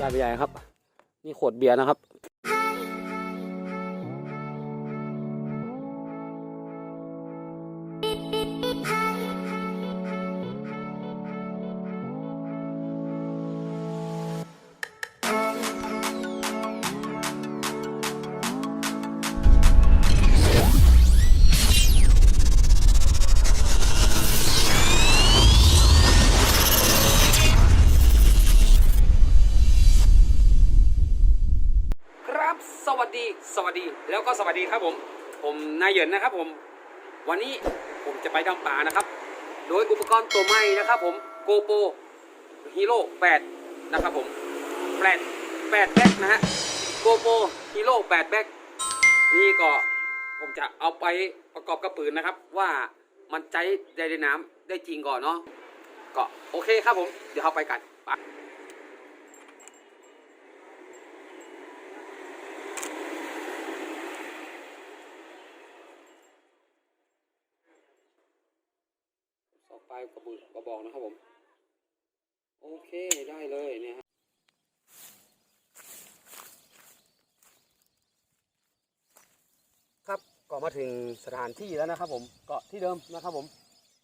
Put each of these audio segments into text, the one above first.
ใหญ่ไปใหญ่ครับ นี่ขวดเบียร์นะครับ ดี สวัสดี แล้วก็สวัสดีครับผม ผมนายเหยินนะครับผม วันนี้ผมจะไปดำป่านะครับ โดยอุปกรณ์ตัวใหม่นะครับผม GoPro Hero 8 นะครับผม8 8แบ็กนะฮะ GoPro Hero 8 แบ็กนี่ก็ผมจะเอาไปประกอบกับปืนนะครับ ว่ามันใจได้ในน้ำได้จริงก่อนเนาะก็โอเคครับผม เดี๋ยวเราไปกันไป ต่อไปกระบุกระบอกนะครับผม โอเคได้เลยเนี่ยครับก็มาถึงสถานที่แล้วนะครับ ผมเก็ที่เดิมนะครับ ผม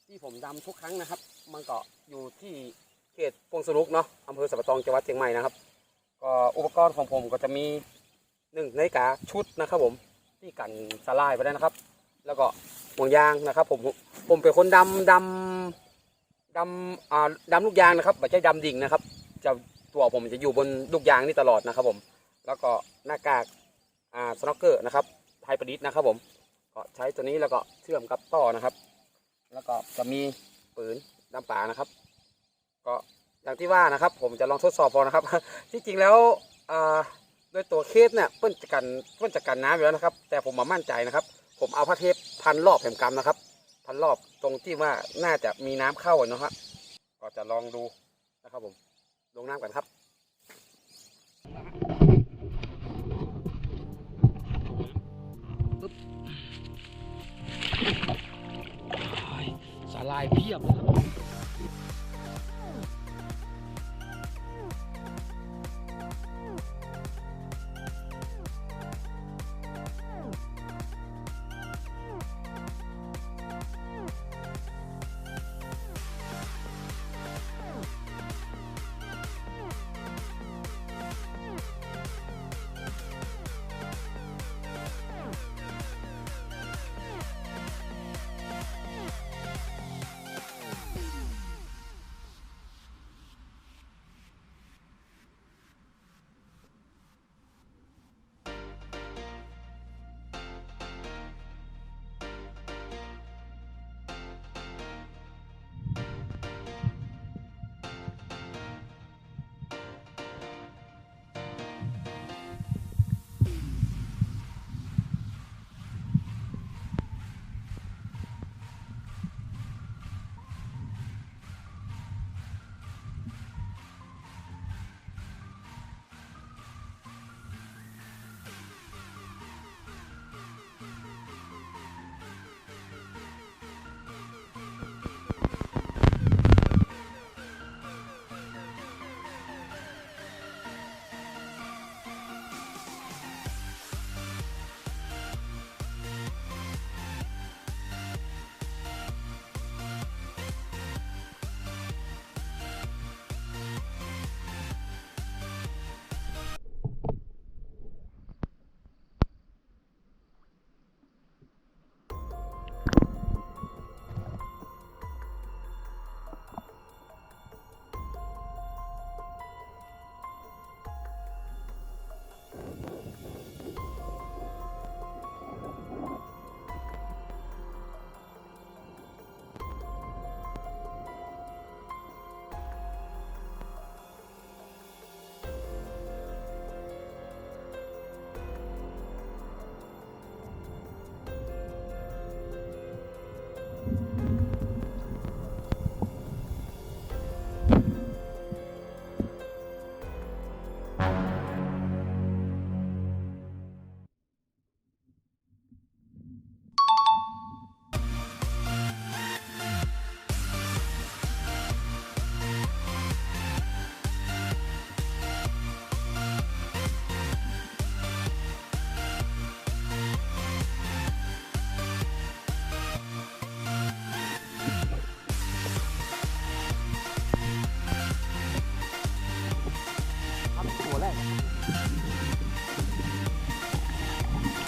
ที่ผมดำทุกครั้งนะครับ มันเก็อยู่ที่เขตปงสนุกเนาะอำเภอสัปะตองจังหวัดเชียงใหม่นะครับ ก็อุปกรณ์ของผมก็จะมีหนึ่งนาฬิกาชุดนะครับ ผมที่กันสลายไปได้นะครับ แล้วก็ห่วงยางนะครับ ผมผมเป็นคนดำดำ ดำอ่าดำลูกยางนะครับไม่ใช่ดำดิ่งนะครับ จะตัวผมจะอยู่บนลูกยางนี่ตลอดนะครับผม แล้วก็หน้ากากอ่าสโนว์เกอร์นะครับไฮประดิษฐ์นะครับผมก็ใช้ตัวนี้แล้วก็เชื่อมกับต่อนะครับ แล้วก็จะมีปืนดำป่านะครับ ก็อย่างที่ว่านะครับ ผมจะลองทดสอบพอนะครับ ที่จริงแล้วอ่าโดยตัวเคสเนี่ยเพิ่นจะกันเพิ่นจะกันน้ำอยู่แล้วนะครับ แต่ผมมามั่นใจนะครับ ผมเอาผ้าเทปพันรอบแผ่นกำนะครับ พันรอบตรงที่ว่าน่าจะมีน้ำเข้าอะเนาะครับก็จะลองดูนะครับผม ลงน้ำกันครับสาลายเพียบเลยครับ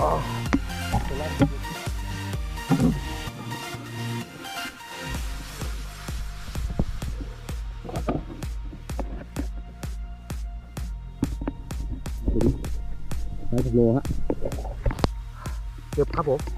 อ๋อเป็นไรได้สิบโลฮะเก็บครับผม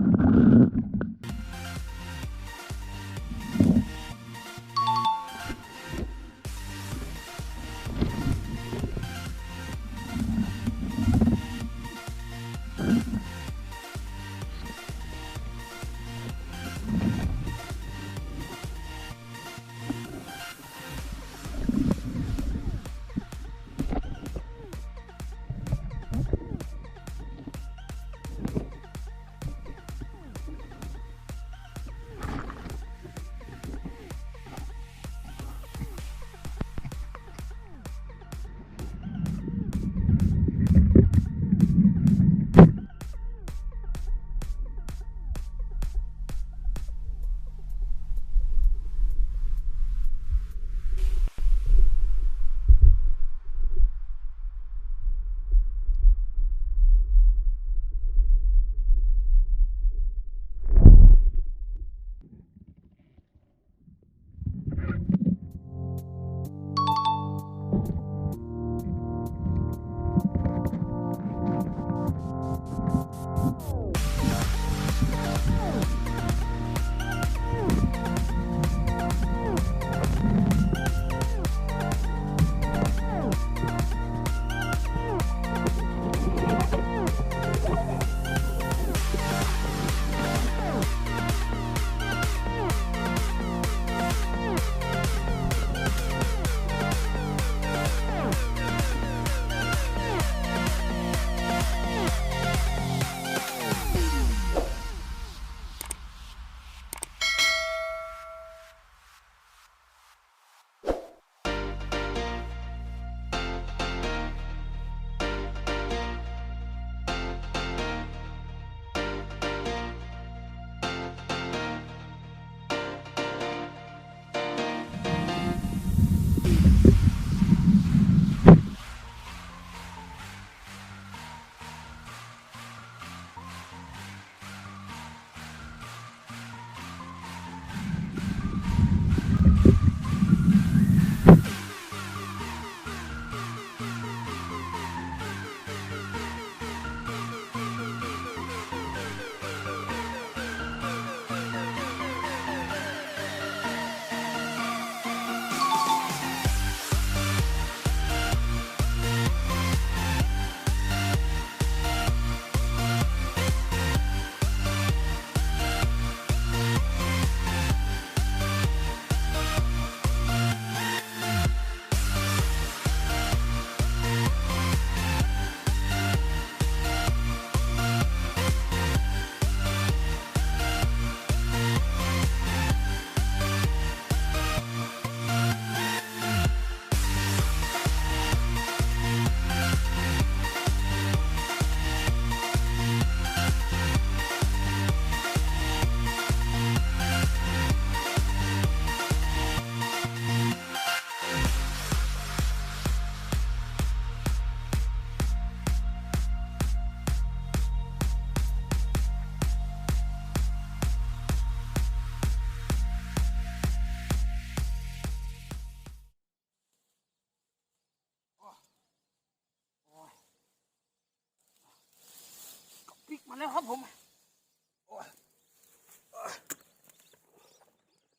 แล้วครับผม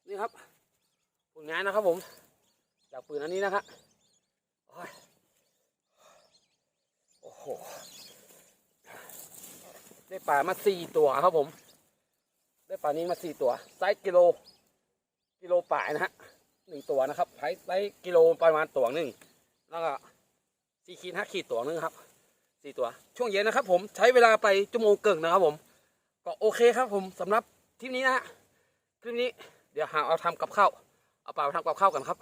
นี่ครับผลงานนะครับผม จากปืนอันนี้นะครับโอ้โห ได้ปลามาสี่ตัวครับผม ได้ปลานี้มาสี่ตัว ไซส์กิโล กิโลป่ายนะฮะหนึ่งตัวนะครับไซส์กิโลประมาณตัวหนึ่ง แล้วก็สี่ขีดห้าขีดตัวหนึ่งครับ สี่ตัว ช่วงเย็นนะครับ ผมใช้เวลาไปชั่วโมงเกิงนะครับ ผม ก็โอเคครับ ผมสำหรับทริปนี้นะฮะคลิปนี้เดี๋ยวหาเอาทำกับข้าวเอาปลาไปทำกับข้าวกันครับ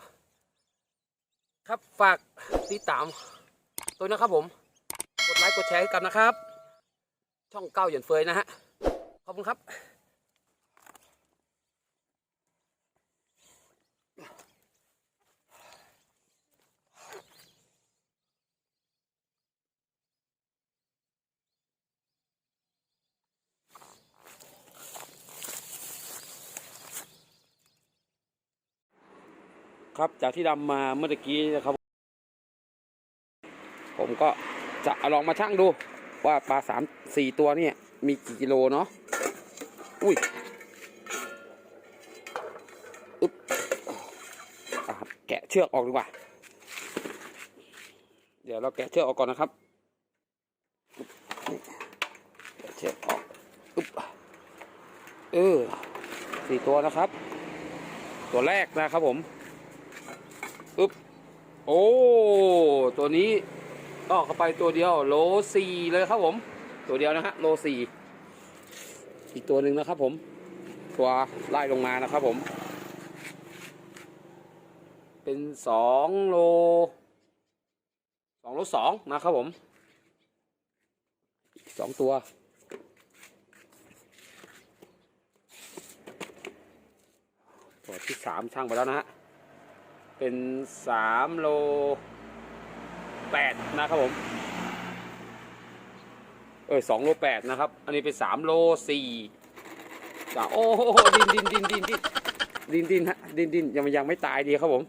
ครับฝากติดตามตัวนะครับผม กดไลค์กดแชร์ให้กันนะครับ ช่องเก้าหยันเฟยนะฮะขอบคุณครับ ครับจากที่ดำมาเมื่อกี้นะครับ ผมก็จะลองมาชั่งดูว่าปลาสามสี่ตัวเนี่ยมีกี่กิโลเนาะอุ้ยอึ๊บแกะเชือกออกดีกว่า เดี๋ยวเราแกะเชือกออกก่อนนะครับแกะเชือกออกอึ๊บเออสี่ตัวนะครับ ตัวแรกนะครับผม โอ้ ตัวนี้ก็เข้าไปตัวเดียว โลสี่เลยครับผม ตัวเดียวนะฮะโลสี่อีกตัวหนึ่งนะครับผม ตัวไล่ลงมานะครับผม เป็นสองโลสองโลสองนะครับผมสองตัวตัวที่สามช่างไปแล้วนะฮะ เป็นสามโลแปดนะครับผม เออสองโลแปดนะครับ อันนี้เป็นสามโลสี่จ้ะโอ้โหดินดินดินดินดินดินดินฮะดินดินยังยังไม่ตายดีครับผม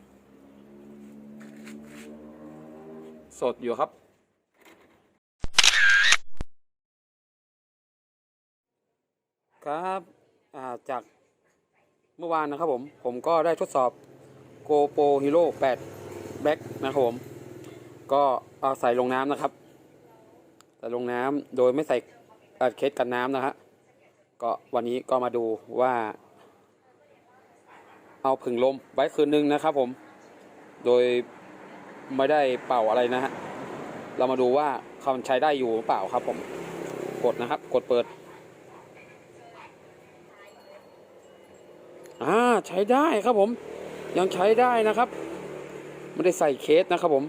สดอยู่ครับครับจากเมื่อวานนะครับผม ผมก็ได้ทดสอบ GoPro Hero 8 Black นะครับผม ก็เอาใส่ลงน้ำนะครับ ใส่ลงน้ำโดยไม่ใส่เคสกันน้ำนะฮะ ก็วันนี้ก็มาดูว่า เอาผึ่งลมไว้คืนนึงนะครับผม โดยไม่ได้เป่าอะไรนะฮะ เรามาดูว่าเขาใช้ได้อยู่หรือเปล่าครับผม กดนะครับ กดเปิดอ่าใช้ได้ครับผม ยังใช้ได้นะครับ ไม่ได้ใส่เคสนะครับผม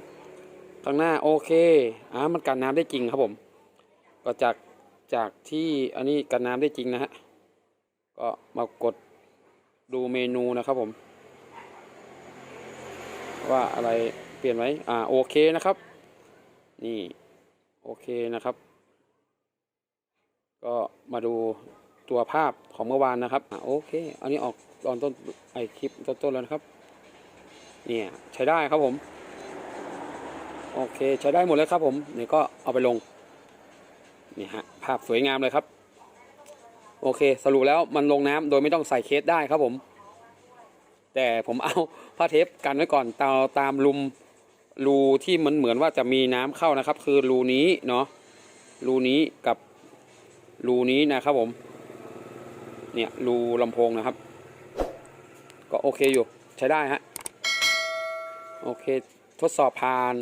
ข้างหน้าโอเคอ่ามันกันน้ำได้จริงครับผม ก็จากจากที่อันนี้กันน้ำได้จริงนะฮะก็มากดดูเมนูนะครับผม ว่าอะไรเปลี่ยนไหมอ่าโอเคนะครับ นี่โอเคนะครับ ก็มาดูตัวภาพของเมื่อวานนะครับอ่าโอเค อันนี้ออกตอนต้นไอคลิปต้นๆแล้วนะครับ เนี่ยใช้ได้ครับผม โอเคใช้ได้หมดเลยครับผมเนี่ก็เอาไปลงนี่ฮะภาพสวยงามเลยครับ โอเค สรุปแล้วมันลงน้ำโดยไม่ต้องใส่เคสได้ครับผม แต่ผมเอาผ้าเทปกันไว้ก่อนตามตามรูมรูที่มันเหมือนว่าจะมีน้ำเข้านะครับ คือรูนี้เนาะรูนี้กับรูนี้นะครับผม เนี่ยรูลำโพงนะครับ ก็โอเคอยู่ใช้ได้ฮะ โอเค ทดสอบผ่าน